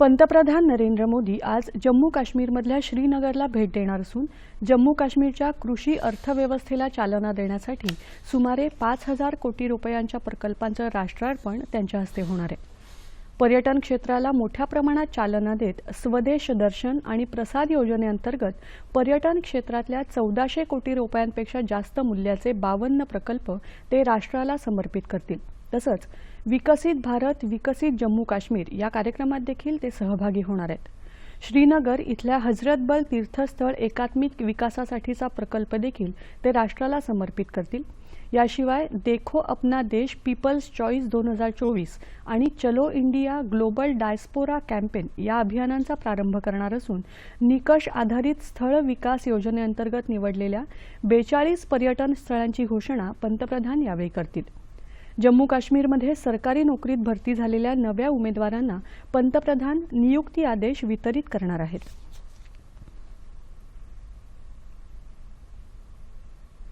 पंतप्रधान नरेंद्र मोदी आज जम्मू काश्मीरमधल्या श्रीनगरला भेट देणार असून जम्मू काश्मीरच्या कृषी अर्थव्यवस्थेला चालना देण्यासाठी सुमारे पाच हजार कोटी रुपयांच्या प्रकल्पांचं राष्ट्रार्पण त्यांच्या हस्ते होणार आहे. पर्यटन क्षेत्राला मोठ्या प्रमाणात चालना देत स्वदेश दर्शन आणि प्रसाद योजनेअंतर्गत पर्यटन क्षेत्रातल्या चौदाशे कोटी रुपयांपेक्षा जास्त मूल्याचे बावन्न प्रकल्प ते राष्ट्राला समर्पित करतील. तसंच विकसित भारत विकसित जम्मू काश्मीर या कार्यक्रमात देखील ते सहभागी होणार आहेत. श्रीनगर इथल्या हजरतबल तीर्थस्थळ एकात्मिक विकासासाठीचा प्रकल्प देखील ते राष्ट्राला समर्पित करतील. याशिवाय देखो अपना देश पीपल्स चॉईस दोन हजार चोवीस आणि चलो इंडिया ग्लोबल डायस्पोरा कॅम्पेन या अभियानांचा प्रारंभ करणार असून निकष आधारित स्थळ विकास योजनेअंतर्गत निवडलेल्या बेचाळीस पर्यटन स्थळांची घोषणा पंतप्रधान यावेळी करतील. जम्मू काश्मीरमध्ये सरकारी नोकरीत भरती झालेल्या नव्या उमेदवारांना पंतप्रधान नियुक्ती आदेश वितरित करणार आहेत.